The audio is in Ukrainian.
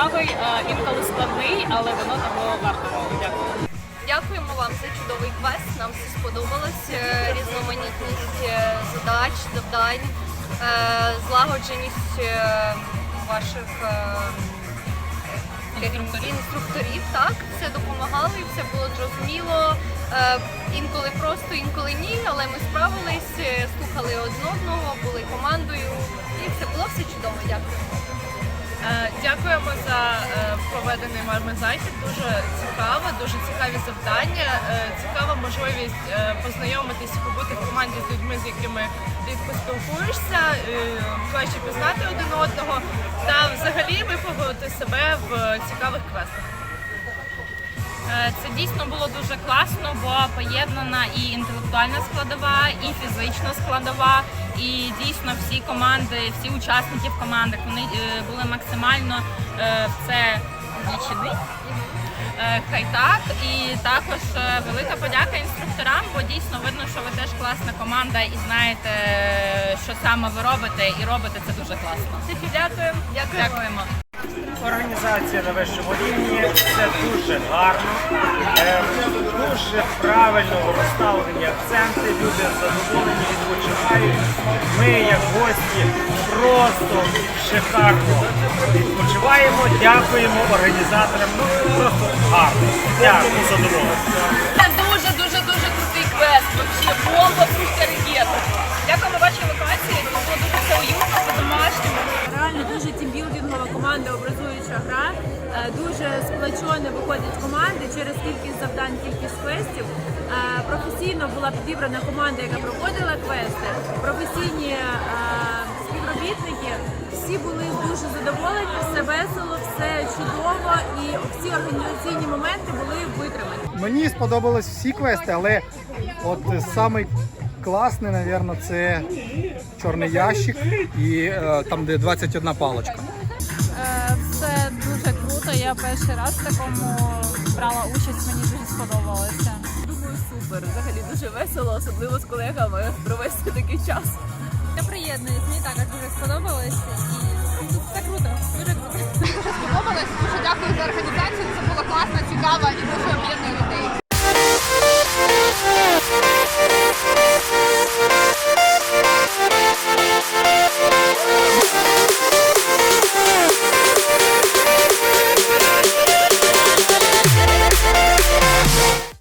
цікавий, е, інколи складний, але воно того вартого. Дякую. Дякуємо вам за чудовий квест. Нам все сподобалось. Е, Різноманітність е, задач, завдань, злагодженість ваших Інструкторів. інструкторів. Так, все допомагали, все було зрозуміло. Інколи просто, інколи ні, але ми справились, слухали один одного, були командою, і все було все чудово. Дякую. Дякуємо за е, проведений вами. Дуже цікаво, дуже цікаві завдання. Е, Цікава можливість е, познайомитись, побути в команді з людьми, з якими рідко спілкуєшся, е, краще пізнати один одного та взагалі випробувати себе в цікавих квестах. Це дійсно було дуже класно, бо поєднана і інтелектуальна складова, і фізична складова. І дійсно всі команди, всі учасників команди вони е, були максимально е, в це включені. Е, Хай так, і також велика подяка інструкторам, бо дійсно видно, що ви теж класна команда і знаєте, що саме ви робите, і робите це дуже класно. Дякуємо. Дякуємо. Організація на вищому рівні це дуже гарно, е, дуже правильно розставлені акценти. Люди задоволені відпочивають. Ми, як гості, просто шикарно відпочиваємо. Дякуємо організаторам. Ну просто гарно. Дякую, задоволені. Дуже дуже дуже крутий квест. Вообще бомба, пушка ракета. Дякуємо гра. Е, Дуже сплочено виходять команди через кількість завдань, кількість квестів. Е, Професійно була підібрана команда, яка проводила квести. Професійні е, співробітники. Всі були дуже задоволені, все весело, все чудово, і всі організаційні моменти були витримані. Мені сподобались всі квести, але от самий класний, напевно, це чорний ящик і там, де 21 палочка. Все дуже круто. Я перший раз в такому брала участь, мені дуже сподобалося. Думаю, супер. Взагалі дуже весело, особливо з колегами провести такий час. Я приєднуюсь, мені також дуже сподобалось і це круто,